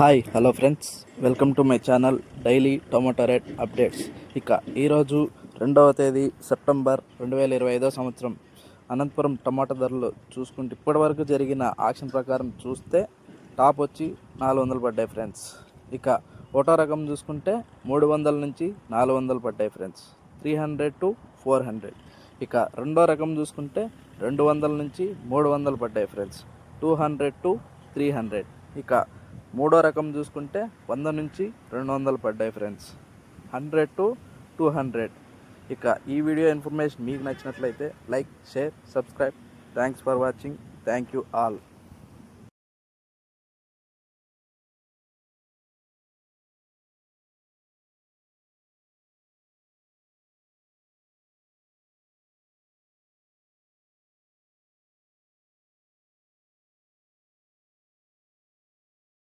Hi hello friends welcome to my channel daily tomato rate updates ఇక ఈరోజు రెండవ తేదీ సెప్టెంబర్ రెండు వేల ఇరవై ఐదో సంవత్సరం. అనంతపురం టమాటా ధరలు చూసుకుంటే ఇప్పటివరకు జరిగిన ఆక్షన్ ప్రకారం చూస్తే టాప్ వచ్చి నాలుగు వందలు పడ్డాయి ఫ్రెండ్స్. ఇక ఒకటో రకం చూసుకుంటే మూడు వందల నుంచి నాలుగు వందలు పడ్డాయి friends. Three hundred to four hundred. ఇక రెండో రకం చూసుకుంటే రెండు వందల నుంచి మూడు వందలు పడ్డాయి friends. Two hundred to three hundred. ఇక మూడో రకం చూసుకుంటే వంద నుంచి రెండు వందలు పడ్డాయి friends hundred to two hundred ఇక ఈ వీడియో ఇన్ఫర్మేషన్ మీకు నచ్చినట్లయితే like share subscribe thanks for watching thank you all